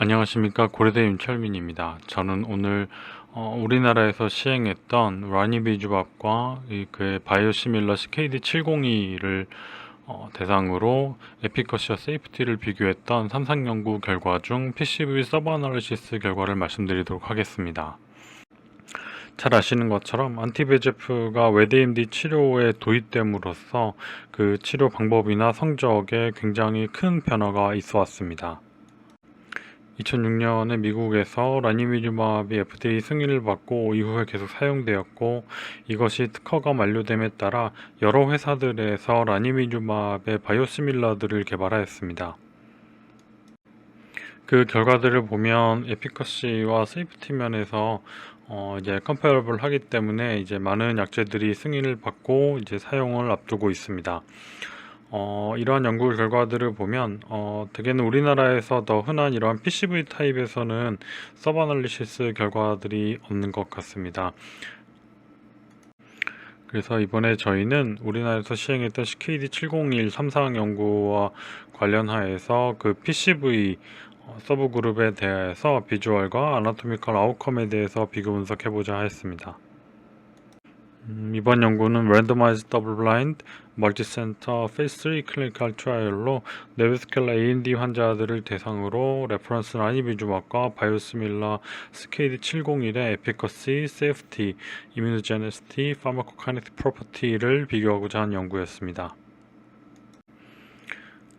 안녕하십니까 고려대 윤철민입니다. 저는 오늘 어, 우리나라에서 시행했던 라니비주밥과 이 그의 바이오시밀러 CKD702를 어, 대상으로 에피커시와 세이프티를 비교했던 삼상 연구 결과 중 PCV 서브 아날리시스 결과를 말씀드리도록 하겠습니다. 잘 아시는 것처럼 안티베제프가 웨데임디 치료에 도입됨으로써 그 치료 방법이나 성적에 굉장히 큰 변화가 있어 왔습니다. 2006년에 미국에서 라니미주마비 FDA 승인을 받고 이후에 계속 사용되었고 이것이 특허가 만료됨에 따라 여러 회사들에서 라니미주마의 바이오시밀러들을 개발하였습니다. 그 결과들을 보면 에피커시와 세이프티 면에서 어 이제 컴페어블 하기 때문에 이제 많은 약제들이 승인을 받고 이제 사용을 앞두고 있습니다. 어, 이러한 연구 결과들을 보면 어, 대개는 우리나라에서 더 흔한 이러한 PCV 타입에서는 서브 아날리시스 결과들이 없는 것 같습니다. 그래서 이번에 저희는 우리나라에서 시행했던 CKD701 삼상 연구와 관련하여서 그 PCV 어, 서브 그룹에 대해서 비주얼과 아나토미컬 아웃컴에 대해서 비교 분석해보자 했습니다. 음, 이번 연구는 랜더마이즈 더블 블라인드 멀티센터 페이스 3 클리니컬 트라이얼로 네브스켈라 AMD 환자들을 대상으로 레퍼런스 라니비주막과 바이오스밀라 스케이드 701의 에피커시, 세이프티, 이뮤노제네시티, 파마코카네틱 프로퍼티를 비교하고자 한 연구였습니다.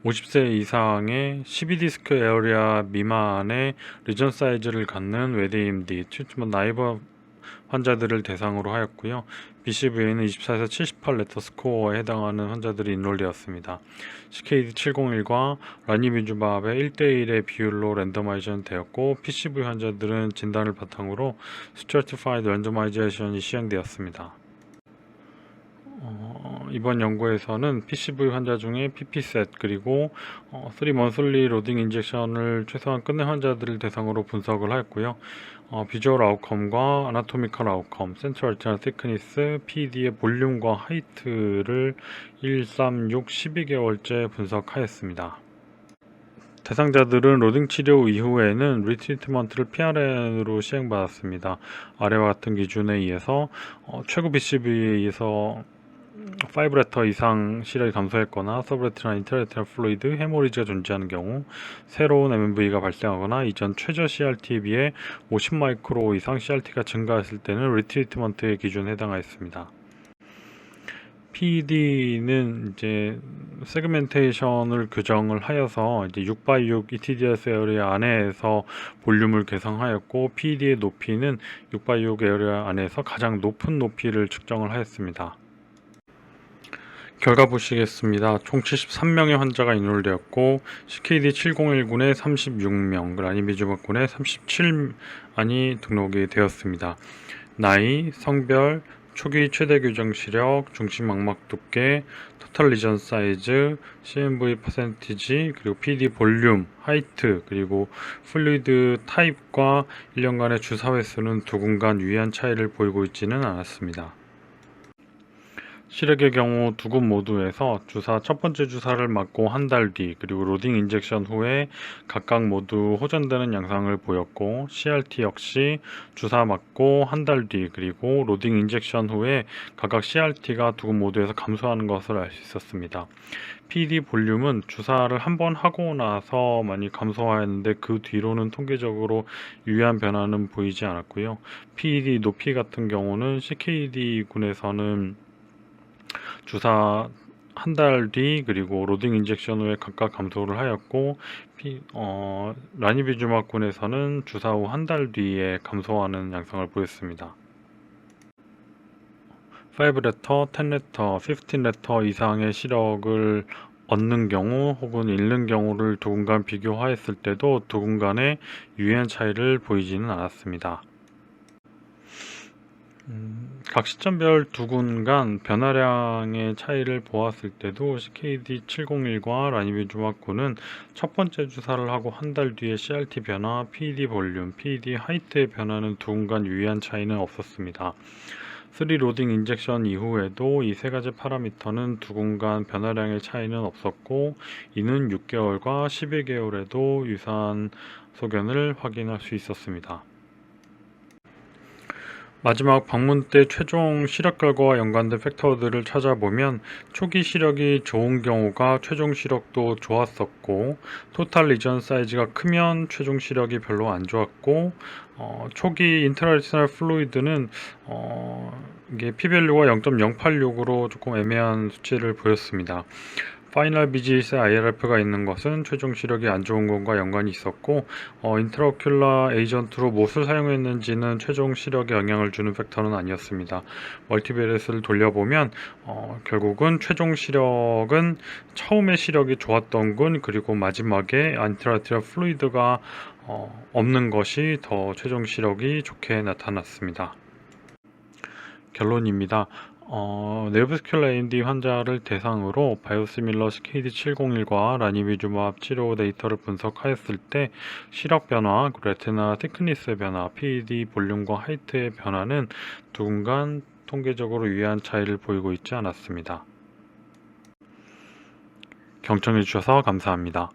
50세 이상의 12디스크 에어리아 미만의 리전 사이즈를 갖는 웨드 AMD, 트리트먼트 나이버 환자들을 대상으로 하였고요. BCVA는 24에서 78 레터 스코어에 해당하는 환자들이 인롤되었습니다. CKD701과 라니비주밥의 1대1의 비율로 랜더마이션 되었고 PCV 환자들은 진단을 바탕으로 스트래티파이드 랜더마이제이션이 시행되었습니다. 어, 이번 연구에서는 PCV 환자 중에 PP셋 그리고 어, 3monthly 로딩 인젝션을 최소한 끝낸 환자들을 대상으로 분석을 하였고요. 어, 비주얼 아웃컴과 아나토미컬 아웃컴, 센트럴 알티널 티크니스, PD의 볼륨과 하이트를 1, 3, 6, 12개월째 분석하였습니다. 대상자들은 로딩 치료 이후에는 리트리트먼트를 PRN으로 시행받았습니다. 아래와 같은 기준에 의해서 어, 최고 BCV에 의해서 5레터 이상 시력이 감소했거나 서브레티나 인터레티나 플루이드 헤모리지가 존재하는 경우 새로운 MMV가 발생하거나 이전 최저 CRT에 비해 50 마이크로 이상 CRT가 증가했을 때는 리트리트먼트의 기준에 해당하였습니다. PED는 이제 세그멘테이션을 규정을 하여서 이제 6x6 ETDS 에어리아 안에서 볼륨을 계상하였고 PED의 높이는 6x6 에어리아 안에서 가장 높은 높이를 측정을 하였습니다. 결과 보시겠습니다. 총 73명의 환자가 인롤되었고 CKD 7019에 36명, 라니비주박군에 37안이 등록이 되었습니다. 나이, 성별, 초기 최대 규정 시력, 중심 망막 두께, 토탈 리전 사이즈, CMV 퍼센티지, 그리고 PD 볼륨, 하이트, 그리고 플루이드 타입과 1년간의 주사 횟수는 두 군간 유의한 차이를 보이고 있지는 않았습니다. 시력의 경우 두 곳 모두에서 주사 첫 번째 주사를 맞고 한 달 뒤 그리고 로딩 인젝션 후에 각각 모두 호전되는 양상을 보였고 CRT 역시 주사 맞고 한 달 뒤 그리고 로딩 인젝션 후에 각각 CRT가 두 곳 모두에서 감소하는 것을 알 수 있었습니다. PD 볼륨은 주사를 한 번 하고 나서 많이 감소하였는데 그 뒤로는 통계적으로 유의한 변화는 보이지 않았고요. PD 높이 같은 경우는 CKD 군에서는 주사 한 달 뒤 그리고 로딩 인젝션 후에 각각 감소를 하였고 피, 어, 라니비주막군에서는 주사 후 한 달 뒤에 감소하는 양상을 보였습니다. 5레터, 10레터, 15레터 이상의 시력을 얻는 경우 혹은 잃는 경우를 두 군간 비교하였을 때도 두 군간의 유의한 차이를 보이지는 않았습니다. 음, 각 시점별 두 군 간 변화량의 차이를 보았을 때도 CKD 701과 라니비주막군은 첫 번째 주사를 하고 한 달 뒤에 CRT 변화, PD 볼륨, PD 하이트의 변화는 두 군 간 유의한 차이는 없었습니다. 3 로딩 인젝션 이후에도 이 세 가지 파라미터는 두 군 간 변화량의 차이는 없었고 이는 6개월과 12개월에도 유사한 소견을 확인할 수 있었습니다. 마지막 방문 때 최종 시력 결과와 연관된 팩터들을 찾아보면 초기 시력이 좋은 경우가 최종 시력도 좋았었고 토탈 리전 사이즈가 크면 최종 시력이 별로 안 좋았고 어, 초기 인트라리티널 플루이드는 어, 이게 p-밸류가 0.086으로 조금 애매한 수치를 보였습니다. 파이널 비지스에 IRF가 있는 것은 최종 시력이 안 좋은 것과 연관이 있었고 어, 인트라오큘라 에이전트로 무엇을 사용했는지는 최종 시력에 영향을 주는 팩터는 아니었습니다. 멀티베레스를 돌려보면 어, 결국은 최종 시력은 처음에 시력이 좋았던 군 그리고 마지막에 인트라티럴 플루이드가 어, 없는 것이 더 최종 시력이 좋게 나타났습니다. 결론입니다. 어, 네브스큘라 AMD 환자를 대상으로 바이오시밀러스 KD701과 라니비주마합 치료 데이터를 분석하였을 때 시력 변화, 레티나 테크니스의 변화, PED 볼륨과 하이트의 변화는 누군간 통계적으로 유의한 차이를 보이고 있지 않았습니다. 경청해 주셔서 감사합니다.